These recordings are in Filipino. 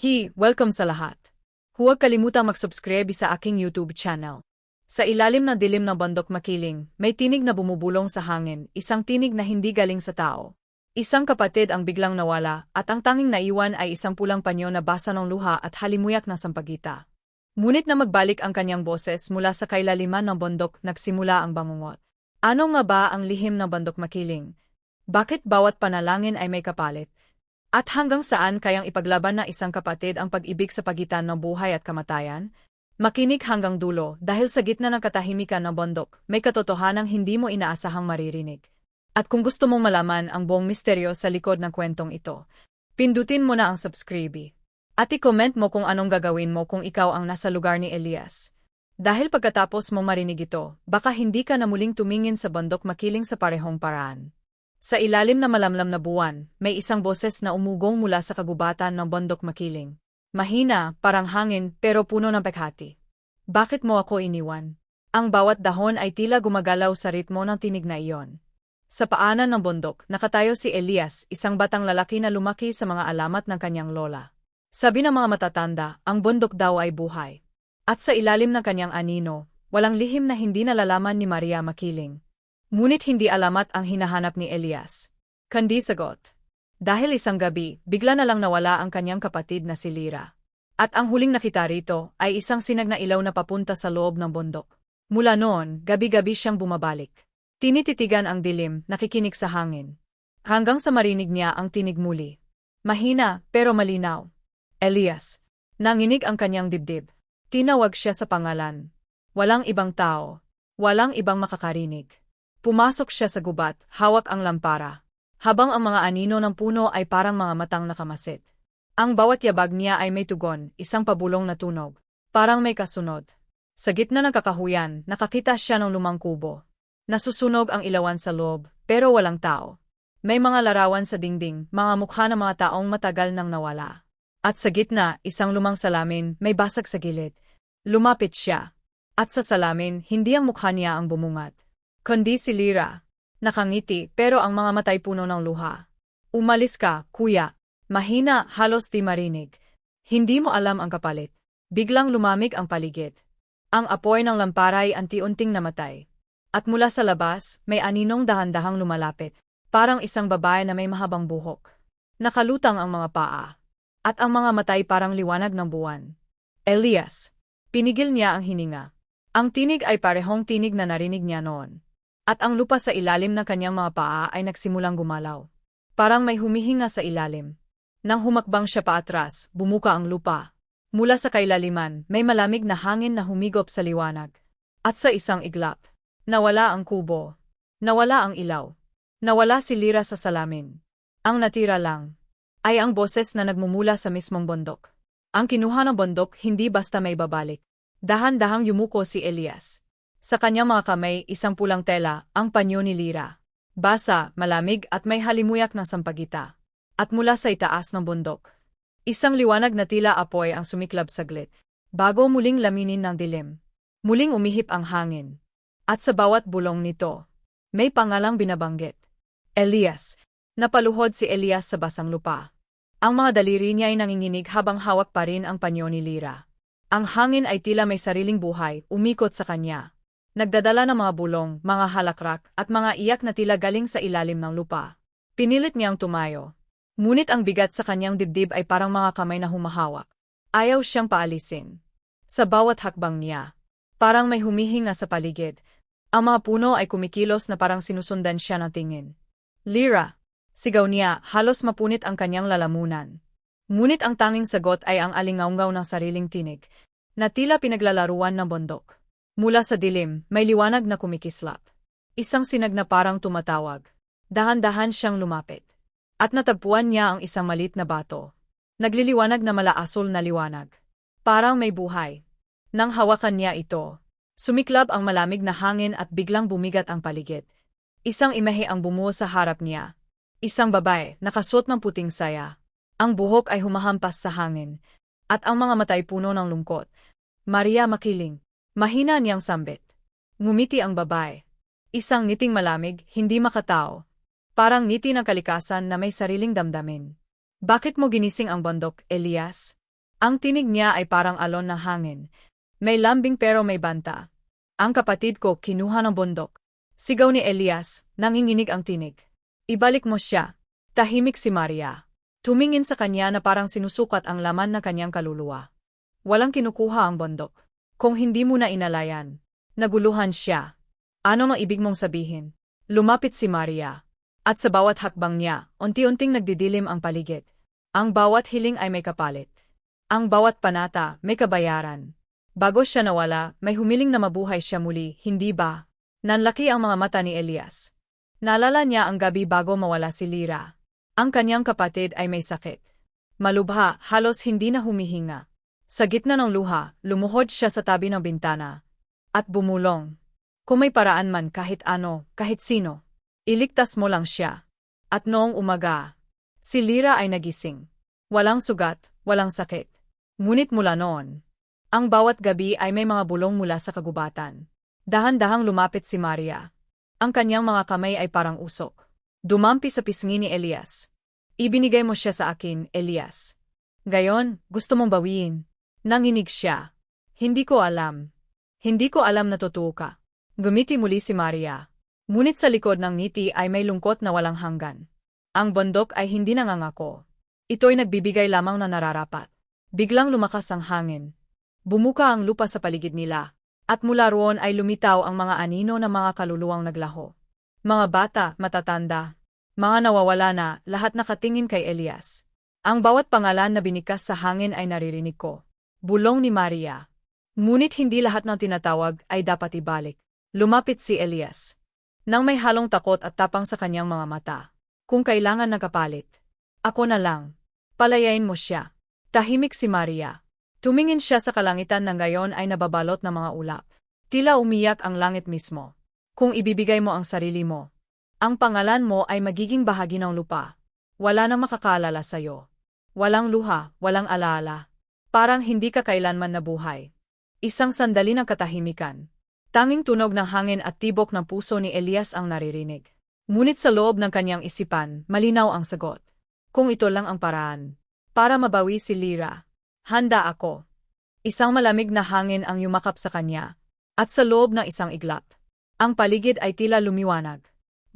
Hi, welcome sa lahat. Huwag kalimutang mag-subscribe sa aking YouTube channel. Sa ilalim ng dilim ng bundok makiling, may tinig na bumubulong sa hangin, isang tinig na hindi galing sa tao. Isang kapatid ang biglang nawala, at ang tanging naiwan ay isang pulang panyo na basa ng luha at halimuyak ng sampagita. Ngunit na magbalik ang kanyang boses mula sa kailaliman ng bundok, nagsimula ang bangungot. Ano nga ba ang lihim ng bundok makiling? Bakit bawat panalangin ay may kapalit? At hanggang saan kayang ipaglaban ng isang kapatid ang pag-ibig sa pagitan ng buhay at kamatayan? Makinig hanggang dulo dahil sa gitna ng katahimikan ng bundok, may katotohanang hindi mo inaasahang maririnig. At kung gusto mong malaman ang buong misteryo sa likod ng kwentong ito, pindutin mo na ang subscribe. At i-comment mo kung anong gagawin mo kung ikaw ang nasa lugar ni Elias. Dahil pagkatapos mo marinig ito, baka hindi ka na muling tumingin sa bundok makiling sa parehong paraan. Sa ilalim na malamlam na buwan, may isang boses na umugong mula sa kagubatan ng bundok makiling. Mahina, parang hangin, pero puno ng pekhati. Bakit mo ako iniwan? Ang bawat dahon ay tila gumagalaw sa ritmo ng tinig na iyon. Sa paanan ng bundok, nakatayo si Elias, isang batang lalaki na lumaki sa mga alamat ng kanyang lola. Sabi ng mga matatanda, ang bundok daw ay buhay. At sa ilalim ng kanyang anino, walang lihim na hindi nalalaman ni Maria Makiling. Ngunit hindi alamat ang hinahanap ni Elias. Kandi sagot. Dahil isang gabi, bigla na lang nawala ang kanyang kapatid na si Lira. At ang huling nakita rito ay isang sinag na ilaw na papunta sa loob ng bundok. Mula noon, gabi-gabi siyang bumabalik. Tinititigan ang dilim, nakikinig sa hangin. Hanggang sa marinig niya ang tinig muli. Mahina, pero malinaw. Elias. Nanginig ang kanyang dibdib. Tinawag siya sa pangalan. Walang ibang tao. Walang ibang makakarinig. Pumasok siya sa gubat, hawak ang lampara. Habang ang mga anino ng puno ay parang mga matang nakamasit. Ang bawat yabag niya ay may tugon, isang pabulong na tunog. Parang may kasunod. Sa gitna ng kakahuyan, nakakita siya ng lumang kubo. Nasusunog ang ilawan sa loob, pero walang tao. May mga larawan sa dingding, mga mukha ng mga taong matagal nang nawala. At sa gitna, isang lumang salamin, may basag sa gilid. Lumapit siya. At sa salamin, hindi ang mukha niya ang bumungat kundi si Lira. Nakangiti pero ang mga matay puno ng luha. Umalis ka, kuya. Mahina, halos di marinig. Hindi mo alam ang kapalit. Biglang lumamig ang paligid. Ang apoy ng lamparay anti-unting namatay. At mula sa labas, may aninong dahan-dahang lumalapit. Parang isang babae na may mahabang buhok. Nakalutang ang mga paa. At ang mga matay parang liwanag ng buwan. Elias. Pinigil niya ang hininga. Ang tinig ay parehong tinig na narinig niya noon. At ang lupa sa ilalim ng kanyang mga paa ay nagsimulang gumalaw. Parang may humihinga sa ilalim. Nang humakbang siya paatras, bumuka ang lupa. Mula sa kailaliman, may malamig na hangin na humigop sa liwanag. At sa isang iglap, nawala ang kubo. Nawala ang ilaw. Nawala si Lira sa salamin. Ang natira lang, ay ang boses na nagmumula sa mismong bundok. Ang kinuha ng bundok hindi basta may babalik. Dahan-dahang yumuko si Elias. Sa kanyang mga kamay, isang pulang tela, ang panyo ni Lira. Basa, malamig at may halimuyak ng sampagita. At mula sa itaas ng bundok. Isang liwanag na tila apoy ang sumiklab saglit. Bago muling laminin ng dilim. Muling umihip ang hangin. At sa bawat bulong nito, may pangalang binabanggit. Elias. Napaluhod si Elias sa basang lupa. Ang mga daliri niya ay nanginginig habang hawak pa rin ang panyo ni Lira. Ang hangin ay tila may sariling buhay, umikot sa kanya. Nagdadala ng mga bulong, mga halakrak, at mga iyak na tila galing sa ilalim ng lupa. Pinilit niyang tumayo. Ngunit ang bigat sa kanyang dibdib ay parang mga kamay na humahawak. Ayaw siyang paalisin. Sa bawat hakbang niya, parang may humihinga sa paligid. Ang mga puno ay kumikilos na parang sinusundan siya ng tingin. Lira! Sigaw niya, halos mapunit ang kanyang lalamunan. Ngunit ang tanging sagot ay ang alingaungaw ng sariling tinig, na tila pinaglalaruan ng bundok. Mula sa dilim, may liwanag na kumikislap. Isang sinag na parang tumatawag. Dahan-dahan siyang lumapit. At natagpuan niya ang isang malit na bato. Nagliliwanag na malaasol na liwanag. Parang may buhay. Nang hawakan niya ito, sumiklab ang malamig na hangin at biglang bumigat ang paligid. Isang imahe ang bumuo sa harap niya. Isang babae, nakasuot ng puting saya. Ang buhok ay humahampas sa hangin. At ang mga matay puno ng lungkot. Maria Makiling. Mahina niyang sambit. Ngumiti ang babae. Isang ngiting malamig, hindi makatao. Parang ngiti ng kalikasan na may sariling damdamin. Bakit mo ginising ang bundok, Elias? Ang tinig niya ay parang alon ng hangin. May lambing pero may banta. Ang kapatid ko kinuha ng bundok. Sigaw ni Elias, nanginginig ang tinig. Ibalik mo siya. Tahimik si Maria. Tumingin sa kanya na parang sinusukat ang laman ng kanyang kaluluwa. Walang kinukuha ang bundok. Kung hindi mo na inalayan. Naguluhan siya. Ano ang ibig mong sabihin? Lumapit si Maria. At sa bawat hakbang niya, unti-unting nagdidilim ang paligid. Ang bawat hiling ay may kapalit. Ang bawat panata, may kabayaran. Bago siya nawala, may humiling na mabuhay siya muli, hindi ba? Nanlaki ang mga mata ni Elias. Naalala niya ang gabi bago mawala si Lira. Ang kanyang kapatid ay may sakit. Malubha, halos hindi na humihinga. Sa gitna ng luha, lumuhod siya sa tabi ng bintana. At bumulong. Kung may paraan man kahit ano, kahit sino. Iligtas mo lang siya. At noong umaga, si Lira ay nagising. Walang sugat, walang sakit. Ngunit mula noon, ang bawat gabi ay may mga bulong mula sa kagubatan. Dahan-dahang lumapit si Maria. Ang kanyang mga kamay ay parang usok. Dumampi sa pisngi ni Elias. Ibinigay mo siya sa akin, Elias. Gayon, gusto mong bawiin. Nanginig siya. Hindi ko alam. Hindi ko alam na totoo ka. Gumiti muli si Maria. Ngunit sa likod ng ngiti ay may lungkot na walang hanggan. Ang bundok ay hindi nangangako. Ito'y nagbibigay lamang na nararapat. Biglang lumakas ang hangin. Bumuka ang lupa sa paligid nila, at mula roon ay lumitaw ang mga anino ng mga kaluluwang naglaho. Mga bata, matatanda, mga nawawala na, lahat nakatingin kay Elias. Ang bawat pangalan na binikas sa hangin ay naririnig ko. Bulong ni Maria. Ngunit hindi lahat ng tinatawag ay dapat ibalik. Lumapit si Elias. Nang may halong takot at tapang sa kanyang mga mata. Kung kailangan nakapalit. Ako na lang. Palayain mo siya. Tahimik si Maria. Tumingin siya sa kalangitan na ngayon ay nababalot ng mga ulap. Tila umiyak ang langit mismo. Kung ibibigay mo ang sarili mo, ang pangalan mo ay magiging bahagi ng lupa. Wala nang makakaalala sa'yo. Walang luha, walang alaala. Parang hindi ka kailanman nabuhay. Isang sandali ng katahimikan. Tanging tunog ng hangin at tibok ng puso ni Elias ang naririnig. Ngunit sa loob ng kanyang isipan, malinaw ang sagot. Kung ito lang ang paraan. Para mabawi si Lira, Handa ako. Isang malamig na hangin ang yumakap sa kanya, at sa loob ng isang iglap. Ang paligid ay tila lumiwanag.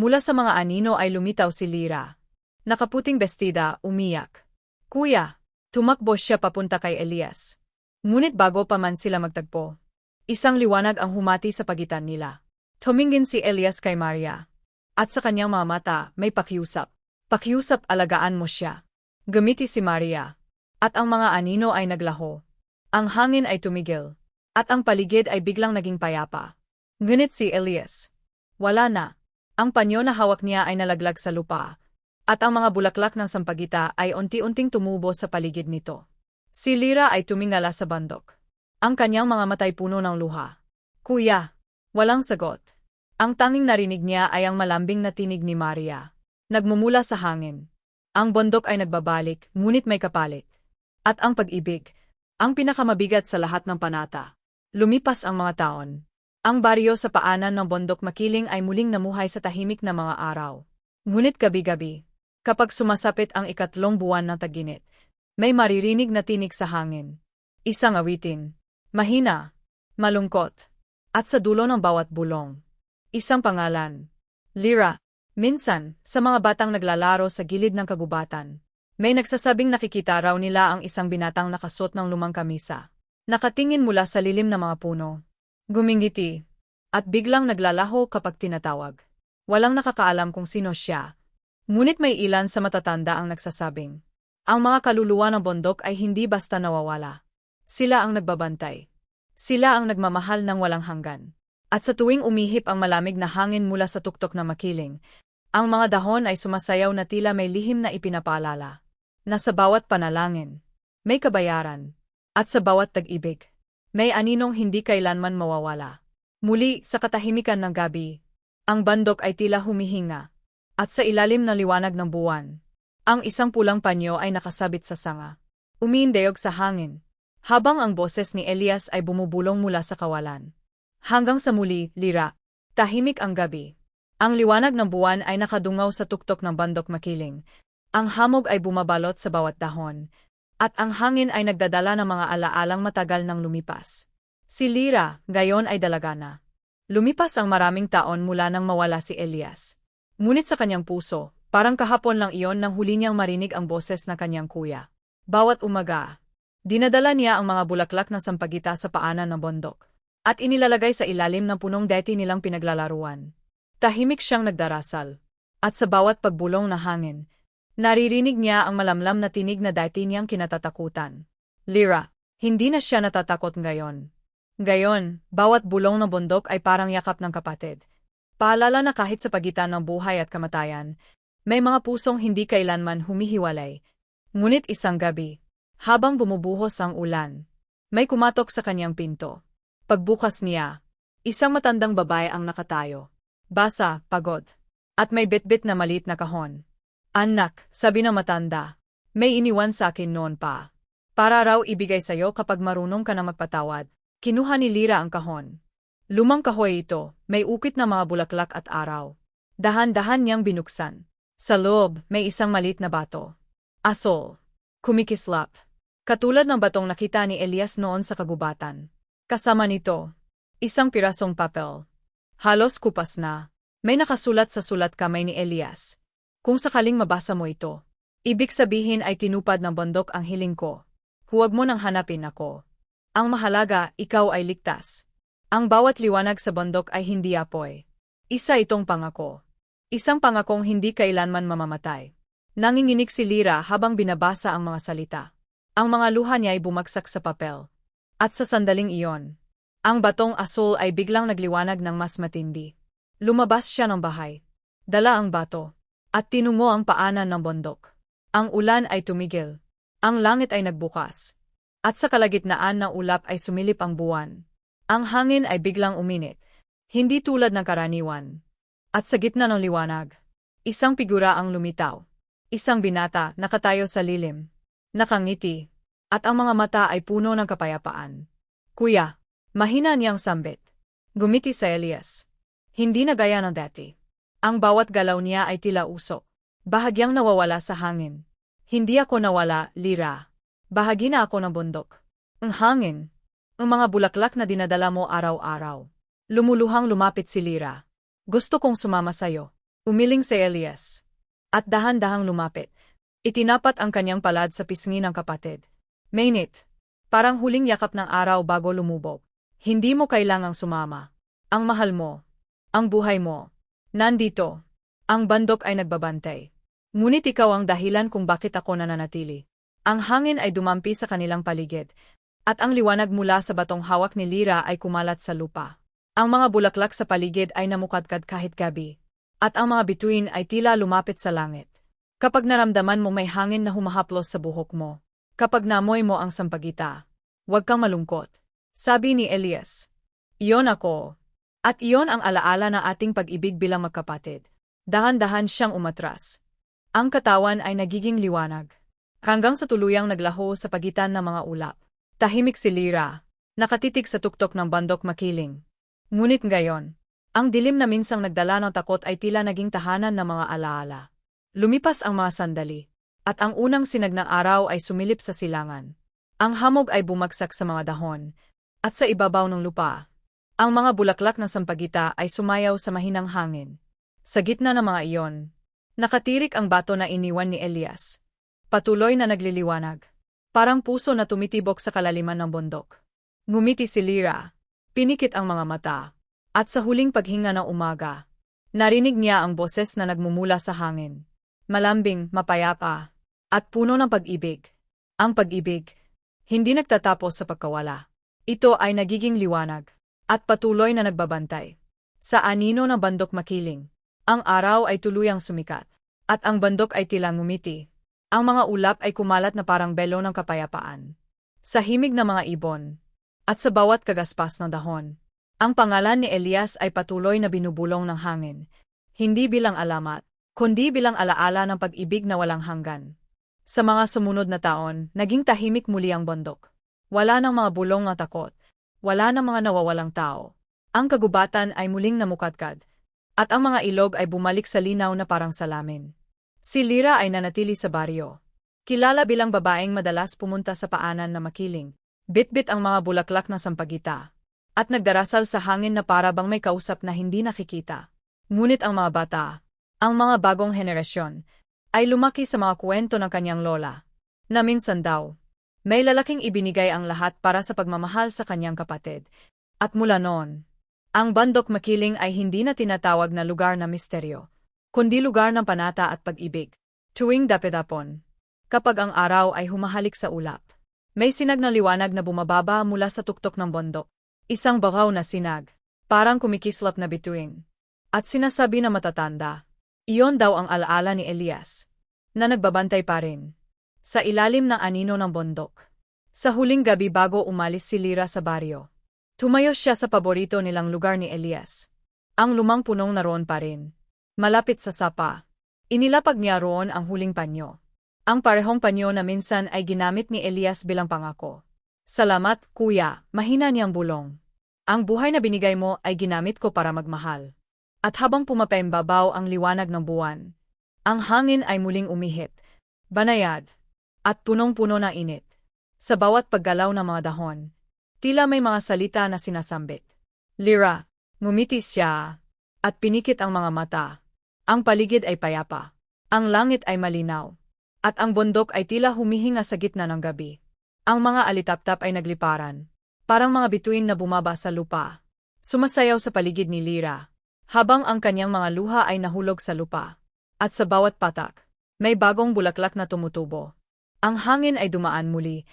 Mula sa mga anino ay lumitaw si Lira. Nakaputing bestida, umiyak. Kuya, tumakbo siya papunta kay Elias. Ngunit bago pa man sila magtagpo, isang liwanag ang humati sa pagitan nila. Tumingin si Elias kay Maria. At sa kanyang mga mata, may pakiusap. Pakiusap alagaan mo siya. Gamiti si Maria. At ang mga anino ay naglaho. Ang hangin ay tumigil. At ang paligid ay biglang naging payapa. Ngunit si Elias. Wala na. Ang panyo na hawak niya ay nalaglag sa lupa. At ang mga bulaklak ng sampagita ay unti-unting tumubo sa paligid nito. Si Lira ay tumingala sa bandok. Ang kanyang mga matay puno ng luha. Kuya, walang sagot. Ang tanging narinig niya ay ang malambing na tinig ni Maria. Nagmumula sa hangin. Ang bundok ay nagbabalik, ngunit may kapalit. At ang pag-ibig, ang pinakamabigat sa lahat ng panata. Lumipas ang mga taon. Ang baryo sa paanan ng bundok makiling ay muling namuhay sa tahimik na mga araw. Ngunit gabi-gabi, kapag sumasapit ang ikatlong buwan ng taginit, may maririnig na tinig sa hangin. Isang awitin. Mahina. Malungkot. At sa dulo ng bawat bulong. Isang pangalan. Lira. Minsan, sa mga batang naglalaro sa gilid ng kagubatan, may nagsasabing nakikita raw nila ang isang binatang nakasot ng lumang kamisa. Nakatingin mula sa lilim ng mga puno. Gumingiti. At biglang naglalaho kapag tinatawag. Walang nakakaalam kung sino siya. Ngunit may ilan sa matatanda ang nagsasabing. Ang mga kaluluwa ng bundok ay hindi basta nawawala. Sila ang nagbabantay. Sila ang nagmamahal ng walang hanggan. At sa tuwing umihip ang malamig na hangin mula sa tuktok na makiling, ang mga dahon ay sumasayaw na tila may lihim na ipinapaalala na sa bawat panalangin, may kabayaran, at sa bawat tag-ibig, may aninong hindi kailanman mawawala. Muli, sa katahimikan ng gabi, ang bandok ay tila humihinga, at sa ilalim ng liwanag ng buwan, ang isang pulang panyo ay nakasabit sa sanga. Umiindeog sa hangin, habang ang boses ni Elias ay bumubulong mula sa kawalan. Hanggang sa muli, lira, tahimik ang gabi. Ang liwanag ng buwan ay nakadungaw sa tuktok ng bandok makiling, ang hamog ay bumabalot sa bawat dahon. At ang hangin ay nagdadala ng mga alaalang matagal nang lumipas. Si Lira, gayon ay dalaga na. Lumipas ang maraming taon mula nang mawala si Elias. Ngunit sa kanyang puso, parang kahapon lang iyon nang huli niyang marinig ang boses ng kanyang kuya. Bawat umaga, dinadala niya ang mga bulaklak na sampagita sa paanan ng bundok. At inilalagay sa ilalim ng punong deti nilang pinaglalaruan. Tahimik siyang nagdarasal. At sa bawat pagbulong na hangin, naririnig niya ang malamlam na tinig na dati niyang kinatatakutan. Lira, hindi na siya natatakot ngayon. Gayon, bawat bulong ng bundok ay parang yakap ng kapatid. Paalala na kahit sa pagitan ng buhay at kamatayan, may mga pusong hindi kailanman humihiwalay. Ngunit isang gabi, habang bumubuhos ang ulan, may kumatok sa kanyang pinto. Pagbukas niya, isang matandang babae ang nakatayo. Basa, pagod. At may bitbit na malit na kahon. Anak, sabi ng matanda, may iniwan sa akin noon pa. Para raw ibigay sa'yo kapag marunong ka na magpatawad. Kinuha ni Lira ang kahon. Lumang kahoy ito, may ukit na mga bulaklak at araw. Dahan-dahan niyang binuksan. Sa loob, may isang malit na bato. Asol. Kumikislap. Katulad ng batong nakita ni Elias noon sa kagubatan. Kasama nito, isang pirasong papel. Halos kupas na. May nakasulat sa sulat kamay ni Elias. Kung sakaling mabasa mo ito, ibig sabihin ay tinupad ng bundok ang hiling ko. Huwag mo nang hanapin ako. Ang mahalaga, ikaw ay ligtas. Ang bawat liwanag sa bundok ay hindi apoy. Isa itong pangako. Isang pangakong hindi kailanman mamamatay. Nanginginig si Lira habang binabasa ang mga salita. Ang mga luha niya ay bumagsak sa papel. At sa sandaling iyon, ang batong asul ay biglang nagliwanag ng mas matindi. Lumabas siya ng bahay. Dala ang bato. At tinungo ang paanan ng bundok. Ang ulan ay tumigil. Ang langit ay nagbukas. At sa kalagitnaan ng ulap ay sumilip ang buwan. Ang hangin ay biglang uminit, hindi tulad ng karaniwan. At sa gitna ng liwanag, isang figura ang lumitaw. Isang binata nakatayo sa lilim, nakangiti, at ang mga mata ay puno ng kapayapaan. Kuya, mahina niyang sambit. Gumiti sa Elias. Hindi na gaya ng dati. Ang bawat galaw niya ay tila uso. Bahagyang nawawala sa hangin. Hindi ako nawala, Lira. Bahagi na ako ng bundok. Ang hangin, ang mga bulaklak na dinadala mo araw-araw. Lumuluhang lumapit si Lira. Gusto kong sumama sa'yo. Umiling si Elias. At dahan-dahang lumapit. Itinapat ang kanyang palad sa pisngi ng kapatid. Mainit. Parang huling yakap ng araw bago lumubog. Hindi mo kailangang sumama. Ang mahal mo. Ang buhay mo. Nandito. Ang bandok ay nagbabantay. Ngunit ikaw ang dahilan kung bakit ako nananatili. Ang hangin ay dumampi sa kanilang paligid, at ang liwanag mula sa batong hawak ni Lira ay kumalat sa lupa. Ang mga bulaklak sa paligid ay namukadkad kahit gabi. At ang mga bituin ay tila lumapit sa langit. Kapag naramdaman mo may hangin na humahaplos sa buhok mo. Kapag namoy mo ang sampagita. Huwag kang malungkot. Sabi ni Elias. Iyon ako. At iyon ang alaala na ating pag-ibig bilang magkapatid. Dahan-dahan siyang umatras. Ang katawan ay nagiging liwanag. Hanggang sa tuluyang naglaho sa pagitan ng mga ulap. Tahimik si Lira, nakatitig sa tuktok ng bandok makiling. Ngunit ngayon, ang dilim na minsang nagdala ng takot ay tila naging tahanan ng mga alaala. Lumipas ang mga sandali, at ang unang sinag ng araw ay sumilip sa silangan. Ang hamog ay bumagsak sa mga dahon, at sa ibabaw ng lupa, ang mga bulaklak ng sampagita ay sumayaw sa mahinang hangin. Sa gitna ng mga iyon, nakatirik ang bato na iniwan ni Elias. Patuloy na nagliliwanag. Parang puso na tumitibok sa kalaliman ng bundok. Ngumiti si Lira. Pinikit ang mga mata. At sa huling paghinga ng umaga, narinig niya ang boses na nagmumula sa hangin. Malambing, mapayapa, at puno ng pag-ibig. Ang pag-ibig, hindi nagtatapos sa pagkawala. Ito ay nagiging liwanag, at patuloy na nagbabantay. Sa anino ng bandok makiling, ang araw ay tuluyang sumikat, at ang bandok ay tila ngumiti, ang mga ulap ay kumalat na parang belo ng kapayapaan. Sa himig ng mga ibon. At sa bawat kagaspas ng dahon. Ang pangalan ni Elias ay patuloy na binubulong ng hangin. Hindi bilang alamat, kundi bilang alaala ng pag-ibig na walang hanggan. Sa mga sumunod na taon, naging tahimik muli ang bundok. Wala ng mga bulong na takot. Wala ng mga nawawalang tao. Ang kagubatan ay muling namukadkad. At ang mga ilog ay bumalik sa linaw na parang salamin. Si Lira ay nanatili sa baryo. Kilala bilang babaeng madalas pumunta sa paanan na makiling. Bit-bit ang mga bulaklak ng sampagita. At nagdarasal sa hangin na para bang may kausap na hindi nakikita. Ngunit ang mga bata, ang mga bagong henerasyon, ay lumaki sa mga kwento ng kanyang lola. Na minsan daw, may lalaking ibinigay ang lahat para sa pagmamahal sa kanyang kapatid. At mula noon, ang bandok makiling ay hindi na tinatawag na lugar na misteryo, kundi lugar ng panata at pag-ibig. Tuwing dapedapon, kapag ang araw ay humahalik sa ulap, may sinag na liwanag na bumababa mula sa tuktok ng bundok. Isang bakaw na sinag, parang kumikislap na bituin. At sinasabi na matatanda, iyon daw ang alaala ni Elias, na nagbabantay pa rin, sa ilalim ng anino ng bundok. Sa huling gabi bago umalis si Lira sa baryo, tumayo siya sa paborito nilang lugar ni Elias. Ang lumang punong naroon pa rin. Malapit sa sapa, inilapag niya roon ang huling panyo. Ang parehong panyo na minsan ay ginamit ni Elias bilang pangako. Salamat, kuya, mahina niyang bulong. Ang buhay na binigay mo ay ginamit ko para magmahal. At habang pumapaimbabaw ang liwanag ng buwan, ang hangin ay muling umihit, banayad, at punong-puno ng init. Sa bawat paggalaw ng mga dahon, tila may mga salita na sinasambit. Lira, ngumitis siya, at pinikit ang mga mata. Ang paligid ay payapa. Ang langit ay malinaw at ang bundok ay tila humihinga sa gitna ng gabi. Ang mga alitaptap ay nagliparan, parang mga bituin na bumaba sa lupa. Sumasayaw sa paligid ni Lira, habang ang kanyang mga luha ay nahulog sa lupa. At sa bawat patak, may bagong bulaklak na tumutubo. Ang hangin ay dumaan muli,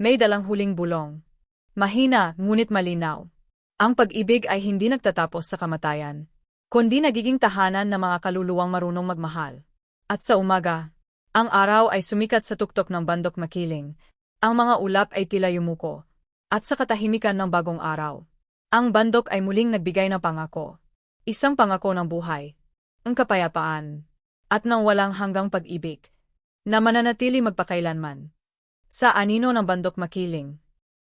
may dalang huling bulong. Mahina, ngunit malinaw. Ang pag-ibig ay hindi nagtatapos sa kamatayan, kundi nagiging tahanan ng mga kaluluwang marunong magmahal. At sa umaga, ang araw ay sumikat sa tuktok ng bandok makiling. Ang mga ulap ay tila yumuko. At sa katahimikan ng bagong araw, ang bandok ay muling nagbigay ng pangako. Isang pangako ng buhay, ang kapayapaan, at ng walang hanggang pag-ibig, na mananatili magpakailanman. Sa anino ng bandok makiling,